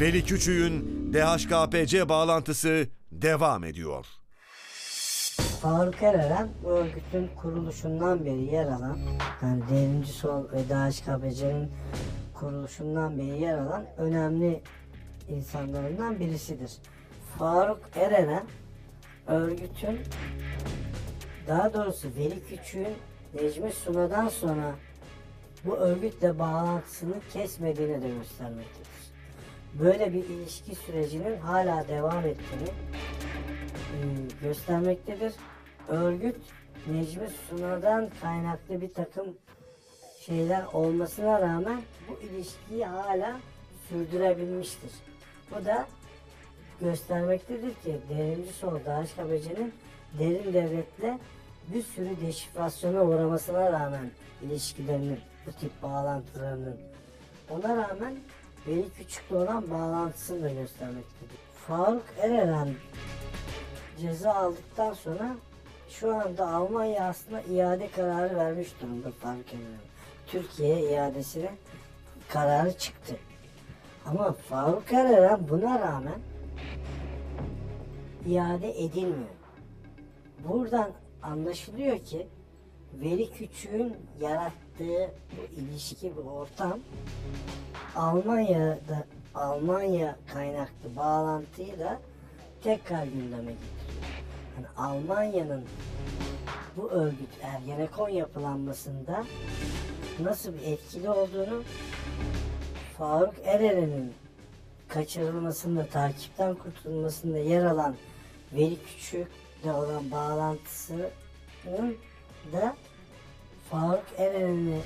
Veli Küçük'ün DHKPC bağlantısı devam ediyor. Faruk Ereren bu örgütün kuruluşundan beri yer alan, yani Devrimci Sol ve DHKPC'nin kuruluşundan beri yer alan önemli insanlarından birisidir. Faruk Ereren örgütün daha doğrusu Veli Küçük'ün Necmi Suna'dan sonra bu örgütle bağlantısını kesmediğini de göstermektedir. Böyle bir ilişki sürecinin hala devam ettiğini e, göstermektedir. Örgüt Necmi Suna'dan kaynaklı bir takım şeyler olmasına rağmen bu ilişkiyi hala sürdürebilmiştir. Bu da göstermektedir ki Devrimci Sol DHKPC'nin derin devletle bir sürü deşifrasyona uğramasına rağmen ilişkilerinin, bu tip bağlantılarının ona rağmen Veli Küçük'le olan bağlantısını da göstermektedir. Faruk Ereren ceza aldıktan sonra şu anda Almanya aslında iade kararı vermiş durumda Faruk Ereren. Türkiye'ye iadesine kararı çıktı. Ama Faruk Ereren buna rağmen iade edilmiyor. Buradan anlaşılıyor ki Veli Küçük'ün yarattığı bu ilişki, bu ortam Almanya'da Almanya kaynaklı bağlantıyı da tekrar gündeme getiriyor. Yani Almanya'nın bu örgüt Ergenekon yapılanmasında nasıl bir etkili olduğunu Faruk Ereren'in kaçırılmasında, takipten kurtulmasında yer alan Veli Küçük'le olan bağlantısının da Faruk Eren'e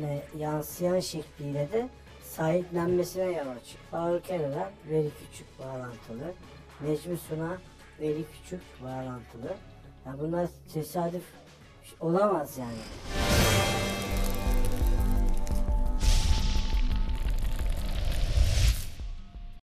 ne yansıyan şekliyle de sahiplenmesine yol açıyor. Faruk Eren, Veli Küçük bağlantılı. Necmi Suna, Veli Küçük bağlantılı. Ya bunlar tesadüf olamaz yani.